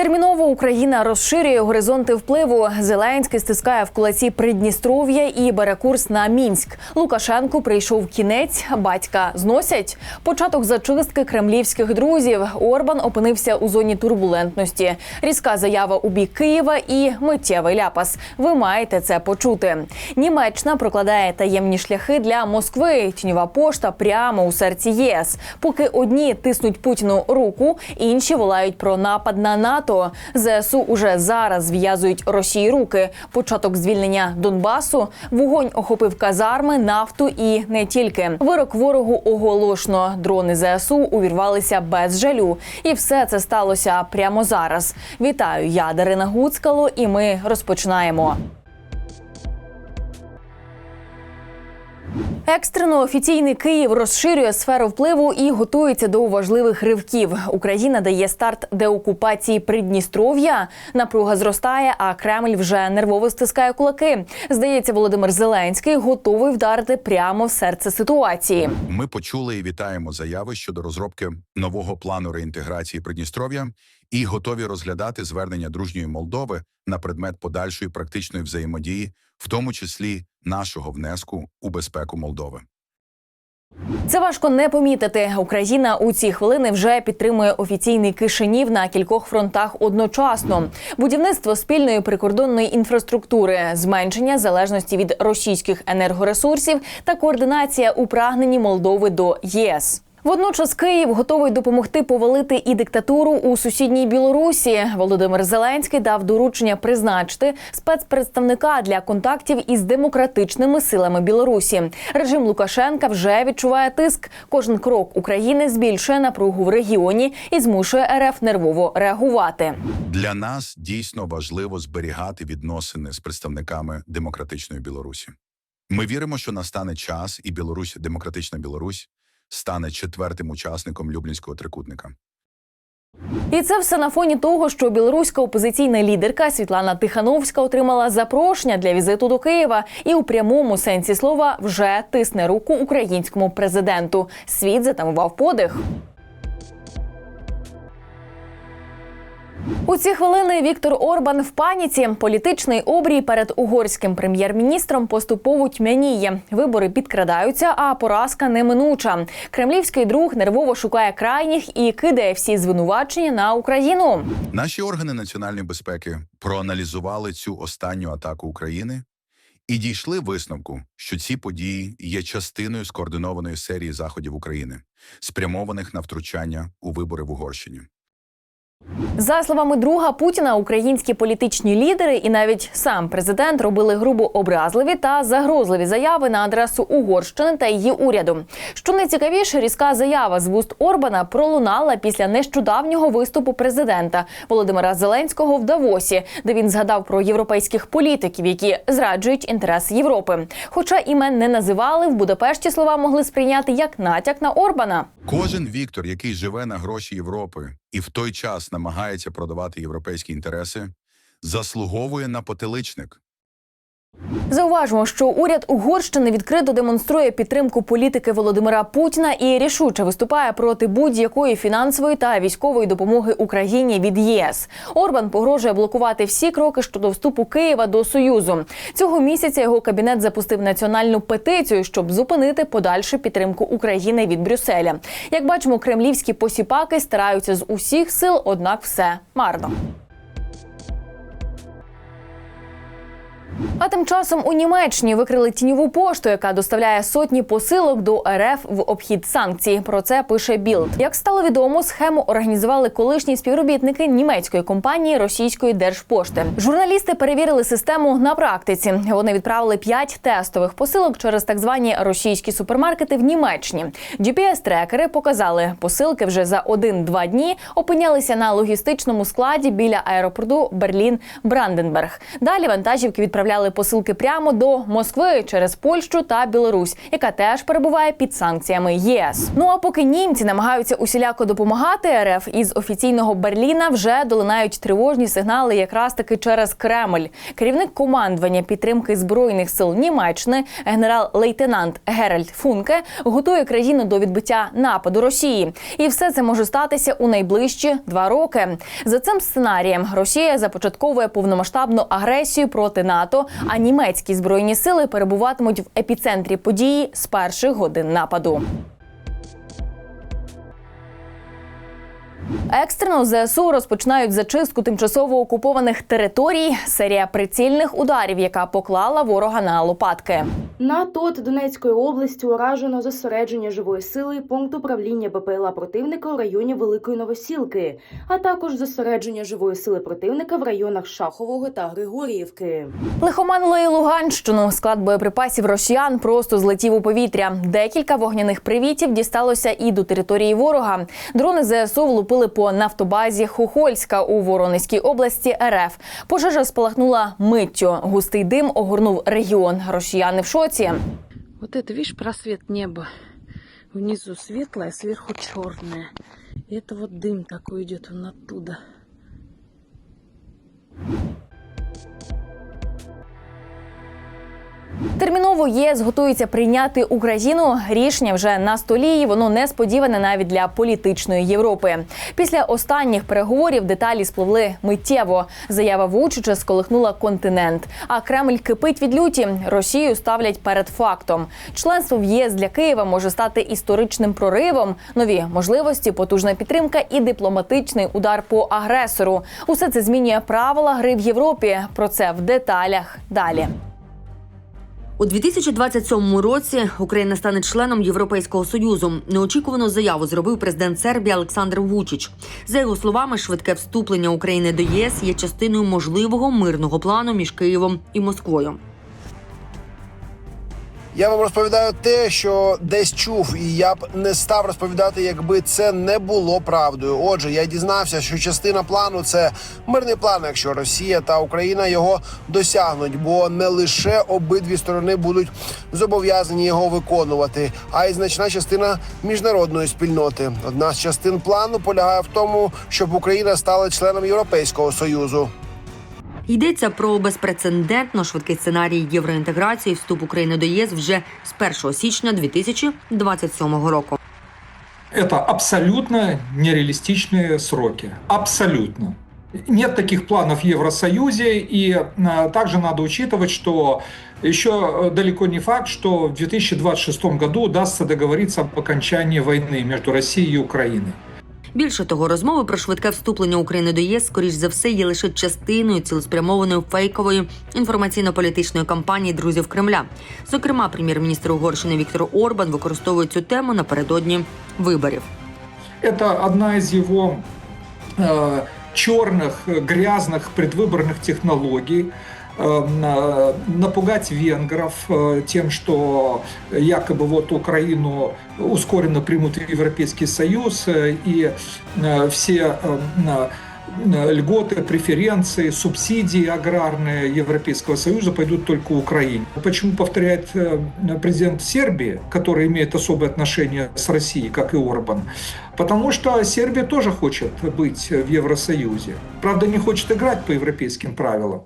Терміново Україна розширює горизонти впливу. Зеленський стискає в кулаці Придністров'я і бере курс на Мінськ. Лукашенку прийшов кінець, батька зносять. Початок зачистки кремлівських друзів. Орбан опинився у зоні турбулентності. Різка заява у бік Києва і миттєвий ляпас. Ви маєте це почути. Німеччина прокладає таємні шляхи для Москви. Тіньова пошта прямо у серці ЄС. Поки одні тиснуть Путіну руку, інші волають про напад на НАТО. ЗСУ уже зараз зв'язують Росії руки. Початок звільнення Донбасу, вогонь охопив казарми, нафту і не тільки. Вирок ворогу оголошено. Дрони ЗСУ увірвалися без жалю. І все це сталося прямо зараз. Вітаю, я Дарина Гуцкало, і ми розпочинаємо. Екстрено офіційний Київ розширює сферу впливу і готується до важливих ривків. Україна дає старт деокупації Придністров'я. Напруга зростає, а Кремль вже нервово стискає кулаки. Здається, Володимир Зеленський готовий вдарити прямо в серце ситуації. Ми почули і вітаємо заяви щодо розробки нового плану реінтеграції Придністров'я і готові розглядати звернення дружньої Молдови на предмет подальшої практичної взаємодії, в тому числі нашого внеску у безпеку Молдови. Це важко не помітити. Україна у ці хвилини вже підтримує офіційний Кишинів на кількох фронтах одночасно: будівництво спільної прикордонної інфраструктури, зменшення залежності від російських енергоресурсів та координація у прагненні Молдови до ЄС. Водночас Київ готовий допомогти повалити і диктатуру у сусідній Білорусі. Володимир Зеленський дав доручення призначити спецпредставника для контактів із демократичними силами Білорусі. Режим Лукашенка вже відчуває тиск. Кожен крок України збільшує напругу в регіоні і змушує РФ нервово реагувати. Для нас дійсно важливо зберігати відносини з представниками демократичної Білорусі. Ми віримо, що настане час, і Білорусь, демократична Білорусь, стане четвертим учасником Люблінського трикутника. І це все на фоні того, що білоруська опозиційна лідерка Світлана Тихановська отримала запрошення для візиту до Києва і у прямому сенсі слова вже тисне руку українському президенту. Світ затамував подих. У ці хвилини Віктор Орбан в паніці. Політичний обрій перед угорським прем'єр-міністром поступово тьмяніє. Вибори підкрадаються, а поразка неминуча. Кремлівський друг нервово шукає крайніх і кидає всі звинувачення на Україну. Наші органи національної безпеки проаналізували цю останню атаку України і дійшли висновку, що ці події є частиною скоординованої серії заходів України, спрямованих на втручання у вибори в Угорщині. За словами друга Путіна, українські політичні лідери і навіть сам президент робили грубо образливі та загрозливі заяви на адресу Угорщини та її уряду. Що найцікавіше, різка заява з вуст Орбана пролунала після нещодавнього виступу президента Володимира Зеленського в Давосі, де він згадав про європейських політиків, які зраджують інтереси Європи. Хоча імен не називали, в Будапешті слова могли сприйняти як натяк на Орбана. Кожен Віктор, який живе на гроші Європи і в той час намагається продавати європейські інтереси, заслуговує на потиличник. Зауважимо, що уряд Угорщини відкрито демонструє підтримку політики Володимира Путіна і рішуче виступає проти будь-якої фінансової та військової допомоги Україні від ЄС. Орбан погрожує блокувати всі кроки щодо вступу Києва до Союзу. Цього місяця його кабінет запустив національну петицію, щоб зупинити подальшу підтримку України від Брюсселя. Як бачимо, кремлівські посіпаки стараються з усіх сил, однак все марно. А тим часом у Німеччині викрили тіньову пошту, яка доставляє сотні посилок до РФ в обхід санкцій. Про це пише Білд. Як стало відомо, схему організували колишні співробітники німецької компанії російської держпошти. Журналісти перевірили систему на практиці. Вони відправили п'ять тестових посилок через так звані російські супермаркети в Німеччині. GPS-трекери показали, посилки вже за один-два дні опинялися на логістичному складі біля аеропорту Берлін-Бранденберг. Далі вантажівки відправляли направляли посилки прямо до Москви через Польщу та Білорусь, яка теж перебуває під санкціями ЄС. Ну а поки німці намагаються усіляко допомагати РФ із офіційного Берліна вже долинають тривожні сигнали, якраз таки через Кремль. Керівник командування підтримки збройних сил Німеччини, генерал-лейтенант Геральд Функе, готує країну до відбиття нападу Росії, і все це може статися у найближчі два роки. За цим сценарієм Росія започатковує повномасштабну агресію проти НАТО, а німецькі збройні сили перебуватимуть в епіцентрі події з перших годин нападу. Екстрено ЗСУ розпочинають зачистку тимчасово окупованих територій. Серія прицільних ударів, яка поклала ворога на лопатки. На ТОТ Донецької області уражено зосередження живої сили і пункт управління БПЛА противника у районі Великої Новосілки, а також зосередження живої сили противника в районах Шахового та Григоріївки. Лихоманило і Луганщину. Склад боєприпасів росіян просто злетів у повітря. Декілька вогняних привітів дісталося і до території ворога. Дрони ЗСУ влупили по нафтобазі Хохольська у Воронезькій області РФ. Пожежа спалахнула миттю. Густий дим огорнув регіон. Росіяни в шоці. Вот это, видишь, просвет неба. Внизу светлое, сверху черное. И это вот дым такой идет он оттуда. Терміново ЄС готується прийняти Україну. Рішення вже на столі. і Воно несподіване навіть для політичної Європи. Після останніх переговорів деталі спливли миттєво. Заява Вучича сколихнула континент. А Кремль кипить від люті. Росію ставлять перед фактом. Членство в ЄС для Києва може стати історичним проривом. Нові можливості, потужна підтримка і дипломатичний удар по агресору. Усе це змінює правила гри в Європі. Про це в деталях далі. У 2027 році Україна стане членом Європейського союзу. Неочікувану заяву зробив президент Сербії Олександр Вучич. За його словами, швидке вступлення України до ЄС є частиною можливого мирного плану між Києвом і Москвою. Я вам розповідаю те, що десь чув, і я б не став розповідати, якби це не було правдою. Отже, я дізнався, що частина плану це мирний план, якщо Росія та Україна його досягнуть, бо не лише обидві сторони будуть зобов'язані його виконувати, а й значна частина міжнародної спільноти. Одна з частин плану полягає в тому, щоб Україна стала членом Європейського союзу. Йдеться про безпрецедентно швидкий сценарій євроінтеграції вступ України до ЄС вже з 1 січня 2027 року. Это абсолютно нереалистичные сроки. Абсолютно. Нет таких планов в Евросоюзе, и э, также надо учитывать, что еще э, далеко не факт, что в 2026 году удастся договориться об окончании войны между Россией и Украиной. Більше того, розмови про швидке вступлення України до ЄС, скоріш за все, є лише частиною цілеспрямованої фейкової інформаційно-політичної кампанії друзів Кремля. Зокрема, прем'єр-міністр Угорщини Віктор Орбан використовує цю тему напередодні виборів. Это одна из его э, черных, э, грязных предвыборных технологий э, на- Напугать венгров э, тем, что якобы вот Украину ускоренно примут в Европейский Союз э, и э, все э, льготы, преференции, субсидии аграрные Европейского Союза пойдут только Украине. Почему повторяет э, президент Сербии, который имеет особое отношение с Россией, как и Орбан? Потому что Сербия тоже хочет быть в Евросоюзе. Правда, не хочет играть по европейским правилам.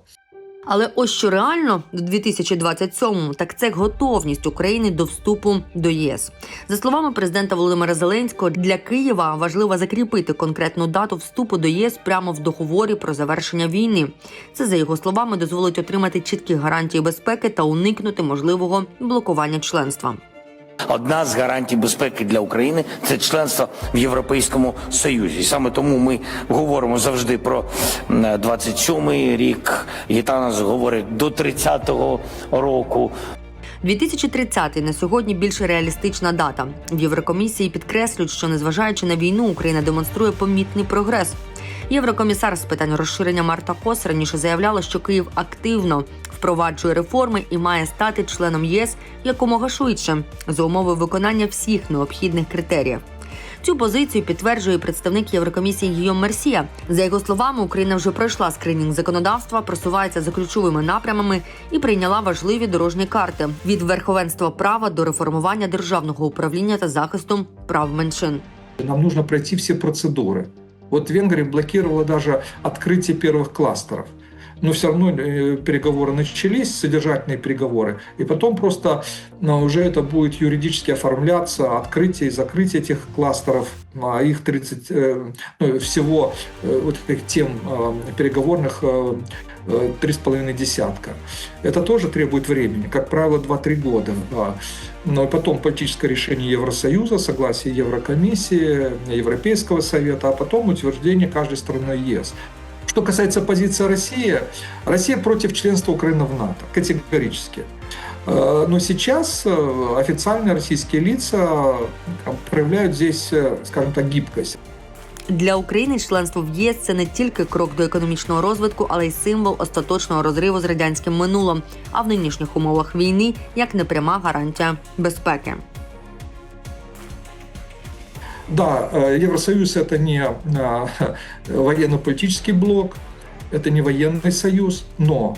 Але ось що реально до 2027-му, так це готовність України до вступу до ЄС. За словами президента Володимира Зеленського, для Києва важливо закріпити конкретну дату вступу до ЄС прямо в договорі про завершення війни. Це за його словами дозволить отримати чіткі гарантії безпеки та уникнути можливого блокування членства. Одна з гарантій безпеки для України це членство в Європейському Союзі. І саме тому ми говоримо завжди про м, 27-й рік. Гітанас говорить до 30-го року. 2030 на сьогодні більш реалістична дата. В Єврокомісії підкреслюють, що незважаючи на війну, Україна демонструє помітний прогрес. Єврокомісар з питань розширення Марта Кос раніше заявляла, що Київ активно впроваджує реформи і має стати членом ЄС якомога швидше за умови виконання всіх необхідних критеріїв. Цю позицію підтверджує представник Єврокомісії Гійом Мерсія. За його словами, Україна вже пройшла скринінг законодавства, просувається за ключовими напрямами і прийняла важливі дорожні карти від верховенства права до реформування державного управління та захисту прав меншин. Нам нужно пройти все процедуры. Вот Венгрия блокировала даже открытие первых кластеров. Но все равно э, переговоры начались, содержательные переговоры. И потом просто ну, уже это будет юридически оформляться, открытие и закрытие этих кластеров. А их 30, э, ну, всего вот этих тем переговорных три с половиной десятка. Это тоже требует времени, как правило, 2-3 года. Да. Но потом политическое решение Евросоюза, согласие Еврокомиссии, Европейского совета, а потом утверждение каждой страны ЕС. Что касается позиции России, Россия против членства Украины в НАТО, категорически. Э, Но сейчас э, официальные российские лица э, проявляют здесь, э, скажем так, гибкость. Для України членство в ЄС це не тільки крок до економічного розвитку, але й символ остаточного розриву з радянським минулим, а в нинішніх умовах війни як непряма гарантія безпеки. Да, э, Евросоюз это не э, военно-политический блок, это не военный союз, но,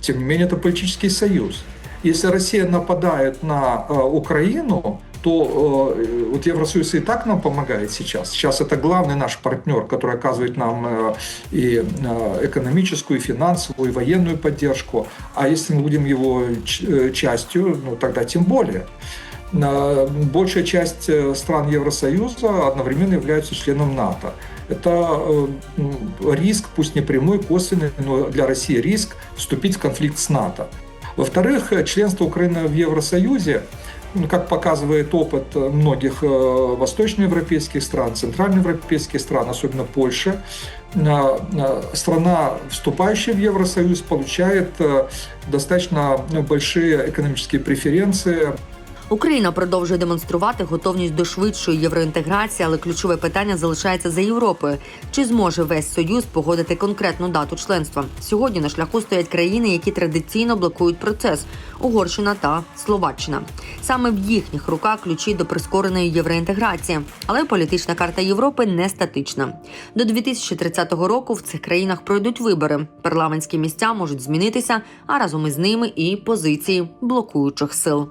тем не менее, это политический союз. Если Россия нападает на э, Украину, то вот Евросоюз и так нам помогает сейчас. Сейчас это главный наш партнер, который оказывает нам и экономическую, и финансовую, и военную поддержку. А если мы будем его частью, ну тогда тем более. Большая часть э, стран Евросоюза одновременно являются членом НАТО. Это э, риск, пусть не прямой, косвенный, но для России риск вступить в конфликт с НАТО. Во-вторых, членство Украины в Евросоюзе, как показывает опыт многих э, восточноевропейских стран, центральноевропейских стран, особенно Польши, страна, вступающая в Евросоюз, получает достаточно большие экономические преференции, Україна продовжує демонструвати готовність до швидшої євроінтеграції, але ключове питання залишається за Європою. Чи зможе весь союз погодити конкретну дату членства? Сьогодні на шляху стоять країни, які традиційно блокують процес Угорщина та Словаччина. Саме в їхніх руках ключі до прискореної євроінтеграції. Але політична карта Європи не статична. До 2030 року в цих країнах пройдуть вибори. Парламентські місця можуть змінитися, а разом із ними і позиції блокуючих сил.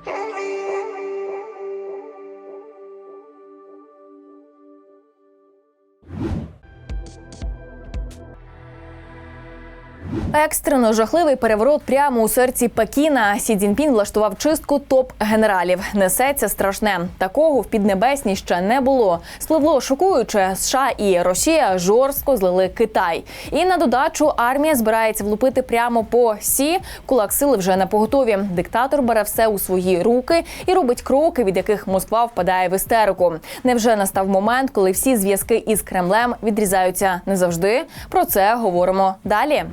Екстрено жахливий переворот прямо у серці Пекіна. Сі Цзіньпін влаштував чистку топ-генералів. Несеться страшне. Такого в Піднебесній ще не було. Спливло шокуюче. США і Росія жорстко злили Китай. І на додачу армія збирається влупити прямо по сі. Кулак сили вже на поготові. Диктатор бере все у свої руки і робить кроки, від яких Москва впадає в істерику. Невже настав момент, коли всі зв'язки із Кремлем відрізаються не завжди? Про це говоримо далі.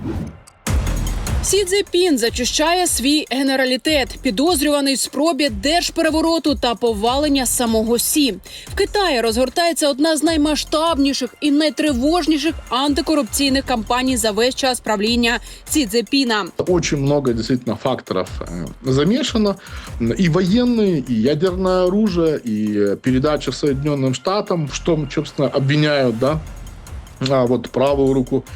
Сі Цзепін зачищає свій генералітет, підозрюваний в спробі держперевороту та повалення самого Сі. В Китаї розгортається одна з наймасштабніших і найтривожніших антикорупційних кампаній за весь час правління Сі Цзепіна. Очень много действительно факторов э, замешано. И военные, и ядерное оружие, и э, передача Соединенным Штатам, в том, собственно, обвиняют, да, а вот правую руку э,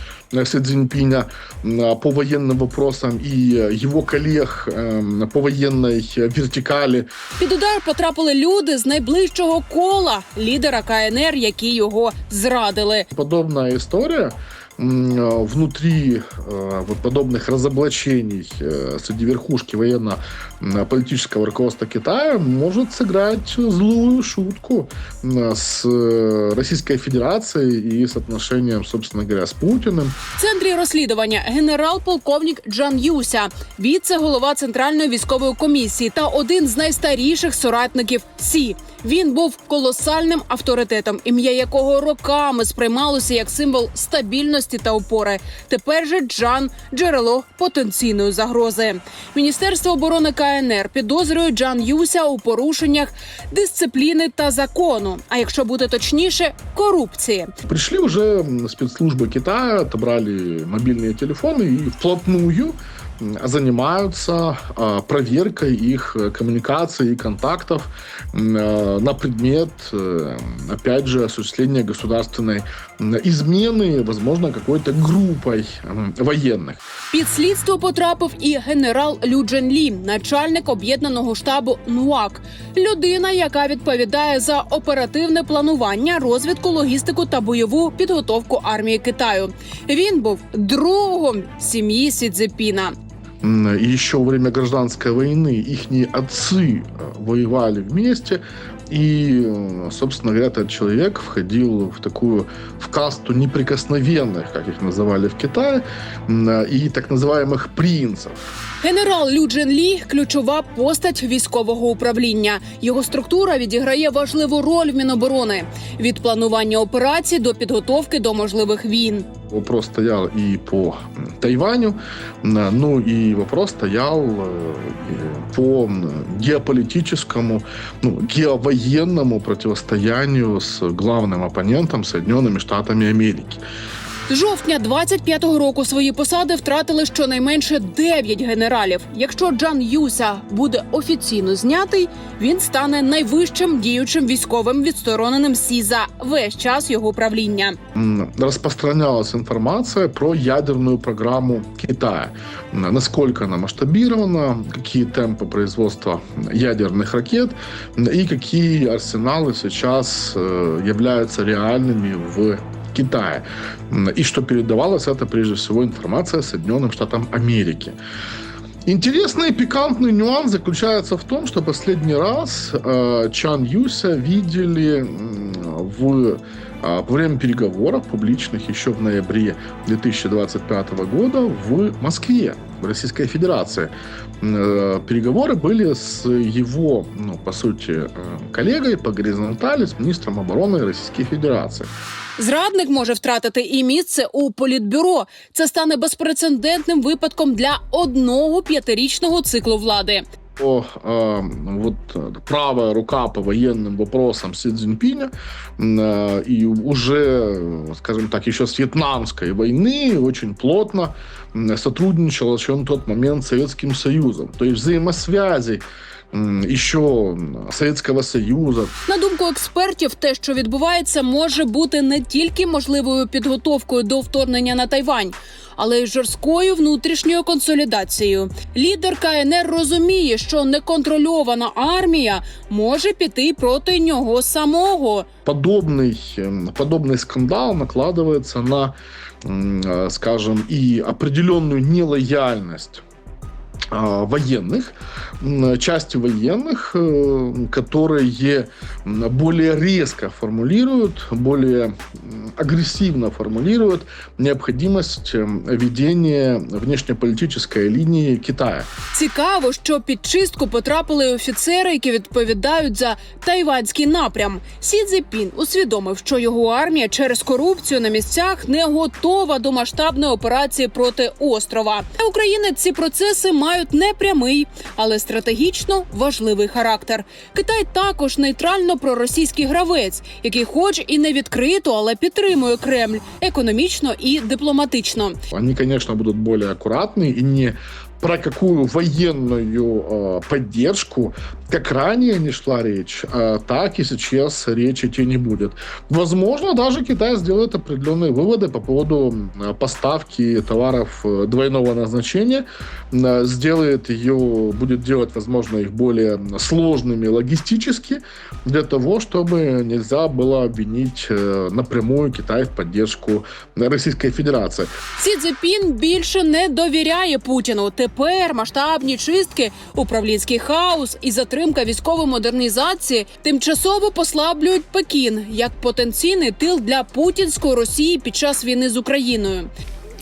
Си Цзиньпиня м, по военным вопросам и э, его коллег э, по военной э, вертикали. Під удар потрапили люди з найближчого кола лідера КНР, які його зрадили. Подобная история м, э, внутри э, вот подобных разоблачений э, среди верхушки военно-политического руководства Китая может сыграть злую шутку м, с э, Российской Федерацией и с отношением, собственно говоря, с Путиным. В центрі розслідування генерал-полковник Джан Юся, віце-голова центральної військової комісії та один з найстаріших соратників Сі. Він був колосальним авторитетом, ім'я якого роками сприймалося як символ стабільності та опори. Тепер же Джан джерело потенційної загрози. Міністерство оборони КНР підозрює Джан Юся у порушеннях дисципліни та закону. А якщо бути точніше, корупції. Пришли уже м, спецслужбы Китая, отобрали мобильные телефоны и вплотную м, занимаются а, проверкой их э, коммуникаций и контактов м, э, на предмет, э, опять же, осуществления государственной м, измены, возможно, какой-то группой м, военных. Під слідство потрапив і генерал Лю Джен Лі, начальник об'єднаного штабу НУАК, людина, яка відповідає за оперативне планування, розвідку, логістику та бойову підготовку армії Китаю. Він був другом сім'ї Сі Цзепіна. М, И еще во время гражданской войны их отцы э, воевали вместе. И, э, собственно говоря, этот человек входил в такую в касту неприкосновенных, как их называли в Китае, м, и так называемых принцев. Генерал Лю Джен Лі – ключова постать військового управління. Його структура відіграє важливу роль в Міноборони від планування операцій до підготовки до можливих війн. Вопрос стоял и по м, Тайваню, м, ну и вопрос стоял э, и по м, геополитическому, ну, геовоенному противостоянию с главным оппонентом Соединенными Штатами Америки. З жовтня 25-го року свої посади втратили щонайменше 9 генералів. Якщо Джан Юся буде офіційно знятий, він стане найвищим діючим військовим відстороненим Сі за весь час його правління. м, распространялась информация про ядерную программу Китая. М, Насколько она масштабирована, какие темпы производства ядерных ракет м, и какие арсеналы сейчас э, являются реальными в Китае. М, И что передавалось, это прежде всего информация Соединенным Штатам Америки. Интересный и пикантный нюанс заключается в том, что последний раз э, Чан Юся видели м, в а, во время переговоров публичных еще в ноябре 2025 года в Москве, в Российской Федерации. М, э, Переговоры были с его, ну, по сути, э, коллегой по горизонтали, с министром обороны Российской Федерации. Зрадник може втратити і місце у політбюро. Це стане безпрецедентним випадком для одного п'ятирічного циклу влади. О, э, вот э, правая рука по военным вопросам Си Цзиньпиня м, э, и уже, э, скажем так, еще с вьетнамской войны очень плотно м, сотрудничала еще на тот момент с Советским Союзом. То есть взаимосвязи м, еще м, Советского Союза, На думку експертів, те, що відбувається, може бути не тільки можливою підготовкою до вторгнення на Тайвань, але й жорсткою внутрішньою консолідацією. Лідер КНР розуміє, що неконтрольована армія може піти проти нього самого. подобный, м, подобный скандал накладывается на, м, э, скажем, и определенную нелояльность а, военных, м, части военных, э, которые м, более резко формулируют, более м, агрессивно формулируют необходимость м, ведения внешнеполитической линии Китая. Цікаво, що під чистку потрапили й офіцери, які відповідають за тайванський напрям. Сі Цзепін усвідомив, що його армія через корупцію на місцях не готова до масштабної операції проти острова. Для України ці процеси мають не прямий, але стратегічно важливий характер. Китай також нейтрально проросійський гравець, який, хоч і не відкрито, але підтримує Кремль економічно і дипломатично. Вони, звісно, будуть более акуратні і не про какую военную э, поддержку, как ранее не шла речь, э, так и сейчас речи идти не будет. Возможно, даже Китай сделает определенные выводы по поводу э, поставки товаров э, двойного назначения, э, сделает ее, будет делать, возможно, их более сложными логистически, для того, чтобы нельзя было обвинить э, напрямую Китай в поддержку Российской Федерации. Сі Цзепін більше не довіряє Путіну. Тепер масштабні чистки, управлінський хаос і затримка військової модернізації тимчасово послаблюють Пекін як потенційний тил для путінської Росії під час війни з Україною.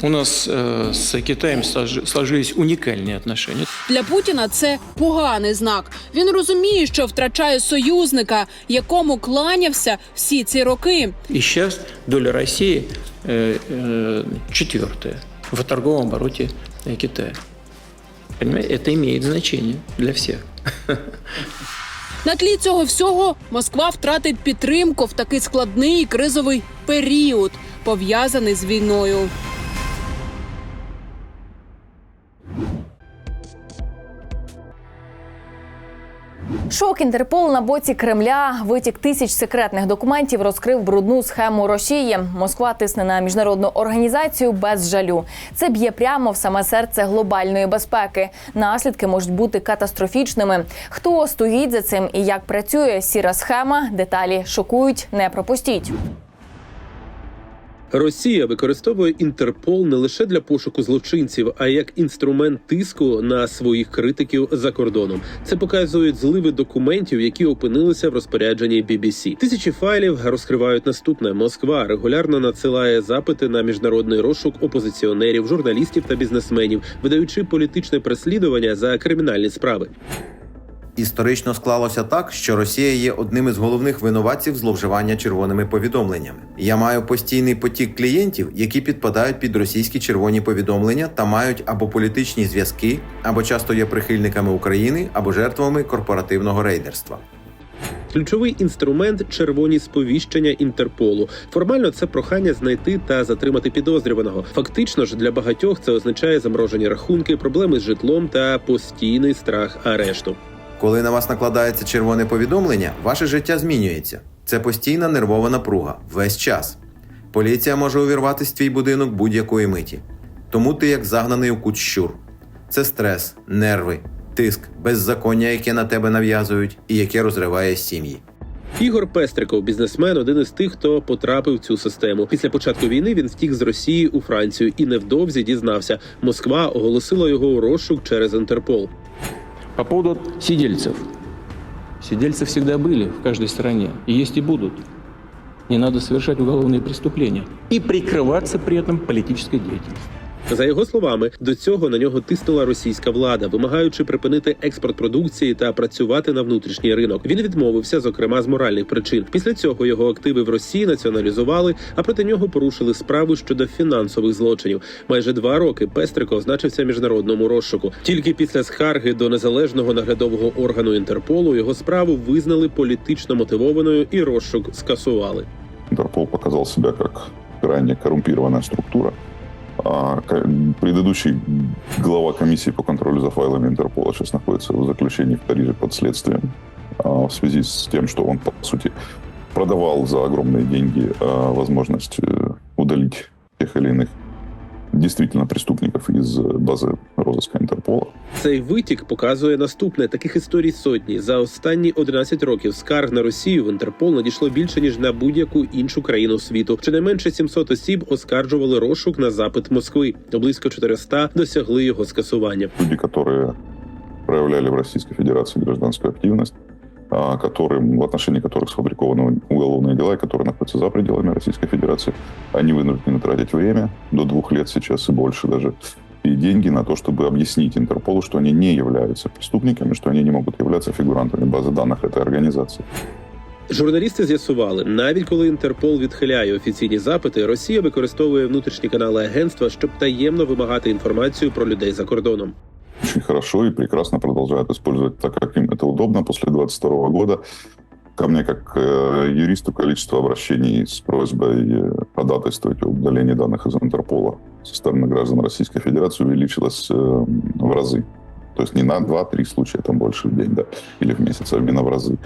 У нас э, с Китаем сложи- сложились уникальные отношения. Для Путіна це поганий знак. Він розуміє, що втрачає союзника, якому кланявся всі ці роки. И сейчас доля России э, э, четвертая в торговом обороте э, Китая. Понимаете, это имеет значение для всех. На тлі цього всього Москва втратить підтримку в такий складний кризовий період, пов'язаний з війною. Шок Інтерпол на боці Кремля витік тисяч секретних документів розкрив брудну схему Росії. Москва тисне на міжнародну організацію без жалю. Це б'є прямо в саме серце глобальної безпеки. Наслідки можуть бути катастрофічними. Хто стоїть за цим і як працює сіра схема? Деталі шокують. Не пропустіть. Росія використовує Інтерпол не лише для пошуку злочинців, а як інструмент тиску на своїх критиків за кордоном. Це показують зливи документів, які опинилися в розпорядженні BBC. Тисячі файлів розкривають наступне. Москва регулярно надсилає запити на міжнародний розшук опозиціонерів, журналістів та бізнесменів, видаючи політичне переслідування за кримінальні справи. Історично склалося так, що Росія є одним із головних винуватців зловживання червоними повідомленнями. Я маю постійний потік клієнтів, які підпадають під російські червоні повідомлення та мають або політичні зв'язки, або часто є прихильниками України, або жертвами корпоративного рейдерства. Ключовий інструмент червоні сповіщення Інтерполу. Формально це прохання знайти та затримати підозрюваного. Фактично ж для багатьох це означає заморожені рахунки, проблеми з житлом та постійний страх арешту. Коли на вас накладається червоне повідомлення, ваше життя змінюється. Це постійна нервова напруга весь час. Поліція може увірватися в твій будинок будь-якої миті. Тому ти як загнаний у кут щур. Це стрес, нерви, тиск, беззаконня, яке на тебе нав'язують, і яке розриває сім'ї. Ігор Пестриков, бізнесмен, один із тих, хто потрапив в цю систему. Після початку війни він втік з Росії у Францію і невдовзі дізнався, Москва оголосила його у розшук через Інтерпол. По поводу сидельцев. Сидельцы всегда были в каждой стране. И есть и будут. Не надо совершать уголовные преступления. И прикрываться при этом политической деятельностью. За його словами, до цього на нього тиснула російська влада, вимагаючи припинити експорт продукції та працювати на внутрішній ринок. Він відмовився, зокрема з моральних причин. Після цього його активи в Росії націоналізували, а проти нього порушили справу щодо фінансових злочинів. Майже два роки Пестриков значився міжнародному розшуку. Тільки після скарги до незалежного наглядового органу Інтерполу його справу визнали політично мотивованою і розшук скасували. Интерпол показал себя как крайне коррумпированная структура. А предыдущий глава комиссии по контролю за файлами Интерпола сейчас находится в заключении в Париже под следствием а, в связи с тем, что он, по сути, продавал за огромные деньги а, возможность э, удалить тех или иных действительно преступников из э, базы розыска Интерпола. Цей витік показує наступне: таких історій сотні. За останні 11 років скарг на Росію в Інтерпол надійшло більше ніж на будь-яку іншу країну світу. Щонайменше 700 осіб оскаржували розшук на запит Москви. Близько 400 досягли його скасування. люди, которые проявляли в Российской Федерации гражданскую активность, а, которым, в отношении которых сфабрикованы уголовные дела, и которые находятся за пределами Российской Федерации, они вынуждены тратить время, до двух лет сейчас и больше даже, и деньги на то, чтобы объяснить Интерполу, что они не являются преступниками, что они не могут являться фигурантами базы данных этой организации. Журналісти з'ясували, навіть коли Інтерпол відхиляє офіційні запити, Росія використовує внутрішні канали агентства, щоб таємно вимагати інформацію про людей за кордоном. очень хорошо и прекрасно продолжают использовать так, как им это удобно. После 22 года ко мне, как э, юристу, количество обращений с просьбой э, ходатайствовать о удалении данных из Интерпола со стороны граждан Российской Федерации увеличилось э, в разы. То есть не на 2-3 случая, там больше в день, да, или в месяц, а именно в разы.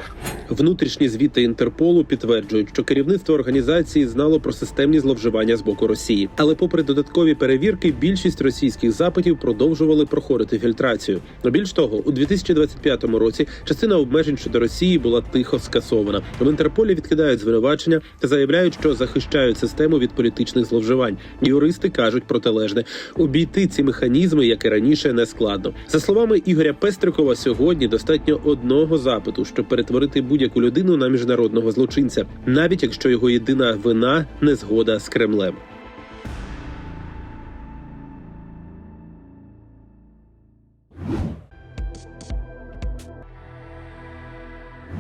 Внутрішні звіти Інтерполу підтверджують, що керівництво організації знало про системні зловживання з боку Росії. Але, попри додаткові перевірки, більшість російських запитів продовжували проходити фільтрацію. Но більш того, у 2025 році частина обмежень щодо Росії була тихо скасована. В Інтерполі відкидають звинувачення та заявляють, що захищають систему від політичних зловживань. Юристи кажуть протилежне: обійти ці механізми, як і раніше, не складно. За словами Ігоря Пестрикова, сьогодні достатньо одного запиту, щоб перетворити будь-яку людину на міжнародного злочинця, навіть якщо його єдина вина незгода з Кремлем.